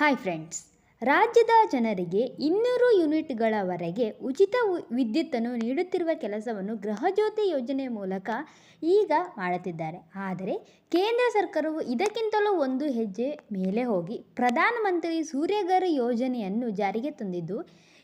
Hi friends ರಾಜ್ಯದ ಜನರಿಗೆ ಇನ್ನೂರು ಯೂನಿಟ್ಗಳವರೆಗೆ ಉಚಿತ ವಿದ್ಯುತ್ತನ್ನು ನೀಡುತ್ತಿರುವ ಕೆಲಸವನ್ನು ಗೃಹಜ್ಯೋತಿ ಯೋಜನೆ ಮೂಲಕ ಈಗ ಮಾಡುತ್ತಿದ್ದಾರೆ. ಆದರೆ ಕೇಂದ್ರ ಸರ್ಕಾರವು ಇದಕ್ಕಿಂತಲೂ ಒಂದು ಹೆಜ್ಜೆ ಮೇಲೆ ಹೋಗಿ ಪ್ರಧಾನಮಂತ್ರಿ ಸೂರ್ಯಘರ್ ಯೋಜನೆಯನ್ನು ಜಾರಿಗೆ ತಂದಿದ್ದು,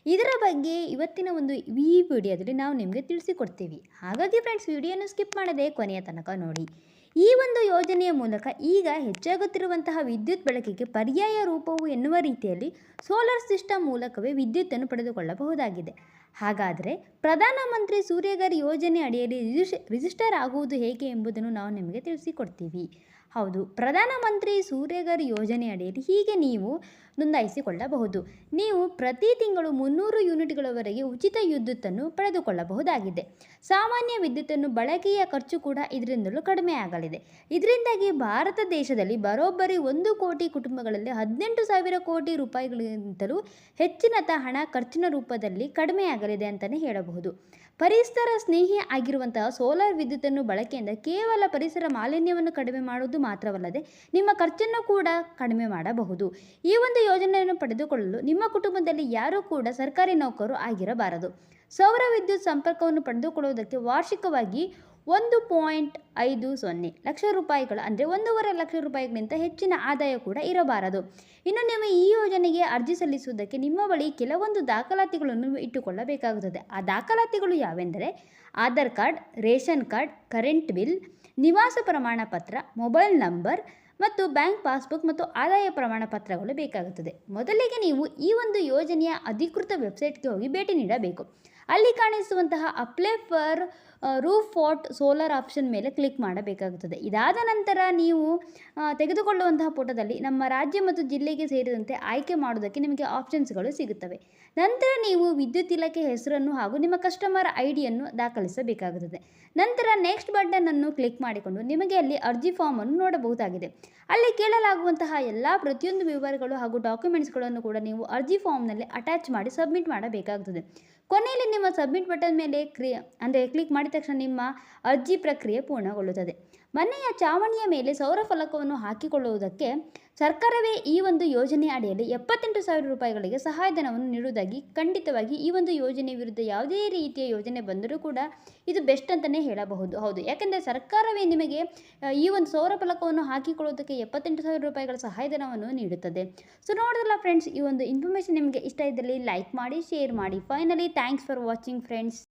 ಇದರ ಬಗ್ಗೆ ಇವತ್ತಿನ ಒಂದು ಈ ವಿಡಿಯೋದಲ್ಲಿ ನಾವು ನಿಮಗೆ ತಿಳಿಸಿಕೊಡ್ತೀವಿ. ಹಾಗಾಗಿ ಫ್ರೆಂಡ್ಸ್ ವಿಡಿಯೋನ ಸ್ಕಿಪ್ ಮಾಡದೆ ಕೊನೆಯ ತನಕ ನೋಡಿ. ಈ ಒಂದು ಯೋಜನೆಯ ಮೂಲಕ ಈಗ ಹೆಚ್ಚಾಗುತ್ತಿರುವಂತಹ ವಿದ್ಯುತ್ ಬಳಕೆಗೆ ಪರ್ಯಾಯ ರೂಪವು ಎನ್ನುವ ರೀತಿಯಲ್ಲಿ ಸೋಲಾರ್ ಸಿಸ್ಟಮ್ ಮೂಲಕವೇ ವಿದ್ಯುತ್ತನ್ನು ಪಡೆದುಕೊಳ್ಳಬಹುದಾಗಿದೆ. ಹಾಗಾದರೆ ಪ್ರಧಾನಮಂತ್ರಿ ಸೂರ್ಯಗರ್ ಯೋಜನೆ ಅಡಿಯಲ್ಲಿ ರಿಜಿಸ್, ರಿಜಿಸ್ಟರ್ ಆಗುವುದು ಹೇಗೆ ಎಂಬುದನ್ನು ನಾವು ನಿಮಗೆ ತಿಳಿಸಿಕೊಡ್ತೀವಿ. ಹೌದು ಪ್ರಧಾನಮಂತ್ರಿ ಸೂರ್ಯಗರ್ ಯೋಜನೆ ಅಡಿಯಲ್ಲಿ ಹೀಗೆ ನೀವು ನೋಂದಾಯಿಸಿಕೊಳ್ಳಬಹುದು. ನೀವು ಪ್ರತಿ ತಿಂಗಳು ಮುನ್ನೂರು ಯೂನಿಟ್ಗಳವರೆಗೆ ಉಚಿತ ವಿದ್ಯುತ್ತನ್ನು ಪಡೆದುಕೊಳ್ಳಬಹುದಾಗಿದೆ. ಸಾಮಾನ್ಯ ವಿದ್ಯುತ್ತನ್ನು ಬಳಕೆಯ ಖರ್ಚು ಕೂಡ ಇದರಿಂದಲೂ ಕಡಿಮೆ ಆಗಲಿದೆ. ಇದರಿಂದಾಗಿ ಭಾರತ ದೇಶದಲ್ಲಿ ಬರೋಬ್ಬರಿ ಒಂದು ಕೋಟಿ ಕುಟುಂಬಗಳಲ್ಲಿ ಹದಿನೆಂಟು ಸಾವಿರ ಕೋಟಿ ರೂಪಾಯಿಗಳಿಗಿಂತಲೂ ಹೆಚ್ಚಿನತ ಹಣ ಖರ್ಚಿನ ರೂಪದಲ್ಲಿ ಕಡಿಮೆಯಾಗಲಿದೆ. ಅಂತಲೇ ಹೇಳಬಹುದು. ಪರಿಸರ ಸ್ನೇಹಿ ಆಗಿರುವಂತಹ ಸೋಲಾರ್ ವಿದ್ಯುತ್ತನ್ನು ಬಳಕೆಯಿಂದ ಕೇವಲ ಪರಿಸರ ಮಾಲಿನ್ಯವನ್ನು ಕಡಿಮೆ ಮಾಡುವುದು ಮಾತ್ರವಲ್ಲದೆ ನಿಮ್ಮ ಖರ್ಚನ್ನು ಕೂಡ ಕಡಿಮೆ ಮಾಡಬಹುದು. ಈ ಒಂದು ಯೋಜನೆಯನ್ನು ಪಡೆದುಕೊಳ್ಳಲು ನಿಮ್ಮ ಕುಟುಂಬದಲ್ಲಿ ಯಾರೂ ಕೂಡ ಸರ್ಕಾರಿ ನೌಕರು ಆಗಿರಬಾರದು. ಸೌರ ವಿದ್ಯುತ್ ಸಂಪರ್ಕವನ್ನು ಪಡೆದುಕೊಳ್ಳುವುದಕ್ಕೆ ವಾರ್ಷಿಕವಾಗಿ ಒಂದು ಪಾಯಿಂಟ್ ಐದು ಸೊನ್ನೆ ಲಕ್ಷ ರೂಪಾಯಿಗಳು ಅಂದರೆ ಒಂದೂವರೆ ಲಕ್ಷ ರೂಪಾಯಿಗಿಂತ ಹೆಚ್ಚಿನ ಆದಾಯ ಕೂಡ ಇರಬಾರದು. ಇನ್ನು ನೀವು ಈ ಯೋಜನೆಗೆ ಅರ್ಜಿ ಸಲ್ಲಿಸುವುದಕ್ಕೆ ನಿಮ್ಮ ಬಳಿ ಕೆಲವೊಂದು ದಾಖಲಾತಿಗಳನ್ನು ಇಟ್ಟುಕೊಳ್ಳಬೇಕಾಗುತ್ತದೆ. ಆ ದಾಖಲಾತಿಗಳು ಯಾವೆಂದರೆ Aadhaar card, ration card, current bill, ನಿವಾಸ ಪ್ರಮಾಣ ಪತ್ರ ಮೊಬೈಲ್ ನಂಬರ್ ಮತ್ತು ಬ್ಯಾಂಕ್ ಪಾಸ್ಬುಕ್ ಮತ್ತು ಆದಾಯ ಪ್ರಮಾಣ ಪತ್ರಗಳು ಬೇಕಾಗುತ್ತದೆ. ಮೊದಲಿಗೆ ನೀವು ಈ ಒಂದು ಯೋಜನೆಯ ಅಧಿಕೃತ ವೆಬ್ಸೈಟ್ಗೆ ಹೋಗಿ ಭೇಟಿ ನೀಡಬೇಕು. ಅಲ್ಲಿ ಕಾಣಿಸುವಂತಹ apply for rooftop solar option ಮೇಲೆ ಕ್ಲಿಕ್ ಮಾಡಬೇಕಾಗುತ್ತದೆ. ಇದಾದ ನಂತರ ನೀವು ತೆಗೆದುಕೊಳ್ಳುವಂತಹ ಪುಟದಲ್ಲಿ ನಮ್ಮ ರಾಜ್ಯ ಮತ್ತು ಜಿಲ್ಲೆಗೆ ಸೇರಿದಂತೆ ಆಯ್ಕೆ ಮಾಡುವುದಕ್ಕೆ ನಿಮಗೆ ಆಪ್ಷನ್ಸ್ಗಳು ಸಿಗುತ್ತವೆ. ನಂತರ ನೀವು ವಿದ್ಯುತ್ ಇಲಾಖೆ ಹೆಸರನ್ನು ಹಾಗೂ ನಿಮ್ಮ ಕಸ್ಟಮರ್ ಐ ಡಿಯನ್ನು ದಾಖಲಿಸಬೇಕಾಗುತ್ತದೆ. ನಂತರ ನೆಕ್ಸ್ಟ್ ಬಟನ್ ಅನ್ನು ಕ್ಲಿಕ್ ಮಾಡಿಕೊಂಡು ನಿಮಗೆ ಅಲ್ಲಿ ಅರ್ಜಿ ಫಾರ್ಮ್ ಅನ್ನು ನೋಡಬಹುದಾಗಿದೆ. ಅಲ್ಲಿ ಕೇಳಲಾಗುವಂತಹ ಎಲ್ಲ ಪ್ರತಿಯೊಂದು ವಿವರಗಳು ಹಾಗೂ ಡಾಕ್ಯುಮೆಂಟ್ಸ್ಗಳನ್ನು ಕೂಡ ನೀವು ಅರ್ಜಿ ಫಾರ್ಮ್ನಲ್ಲಿ ಅಟ್ಯಾಚ್ ಮಾಡಿ ಸಬ್ಮಿಟ್ ಮಾಡಬೇಕಾಗುತ್ತದೆ. ಕೊನೆಯಲ್ಲಿ ನಿಮ್ಮ ಸಬ್ಮಿಟ್ ಬಟನ್ ಮೇಲೆ ಕ್ರಿಯೆ, ಅಂದರೆ ಕ್ಲಿಕ್ ಮಾಡಿದ ತಕ್ಷಣ ನಿಮ್ಮ ಅರ್ಜಿ ಪ್ರಕ್ರಿಯೆ ಪೂರ್ಣಗೊಳ್ಳುತ್ತದೆ. ಮನೆಯ ಚಾವಣಿಯ ಮೇಲೆ ಸೌರ ಫಲಕವನ್ನು ಹಾಕಿಕೊಳ್ಳುವುದಕ್ಕೆ ಸರ್ಕಾರವೇ ಈ ಒಂದು ಯೋಜನೆ ಅಡಿಯಲ್ಲಿ ಎಪ್ಪತ್ತೆಂಟು ಸಾವಿರ ರೂಪಾಯಿಗಳಿಗೆ ಸಹಾಯಧನವನ್ನು ನೀಡುವುದಾಗಿ ಖಂಡಿತವಾಗಿ ಈ ಒಂದು ಯೋಜನೆ ವಿರುದ್ಧ ಯಾವುದೇ ರೀತಿಯ ಯೋಜನೆ ಬಂದರೂ ಕೂಡ ಇದು ಬೆಸ್ಟ್ ಅಂತಲೇ ಹೇಳಬಹುದು. ಹೌದು, ಯಾಕೆಂದರೆ ಸರ್ಕಾರವೇ ನಿಮಗೆ ಈ ಒಂದು ಸೌರ ಫಲಕವನ್ನು ಹಾಕಿಕೊಳ್ಳುವುದಕ್ಕೆ ಎಪ್ಪತ್ತೆಂಟು ಸಾವಿರ ರೂಪಾಯಿಗಳ ಸಹಾಯಧನವನ್ನು ನೀಡುತ್ತದೆ. ಸೊ ನೋಡಿದ್ರಲ್ಲ ಫ್ರೆಂಡ್ಸ್ ಈ ಒಂದು ಇನ್ಫಾರ್ಮೇಷನ್ ನಿಮಗೆ ಇಷ್ಟ ಇದ್ದಲ್ಲಿ ಲೈಕ್ ಮಾಡಿ ಶೇರ್ ಮಾಡಿ. Finally thanks for watching friends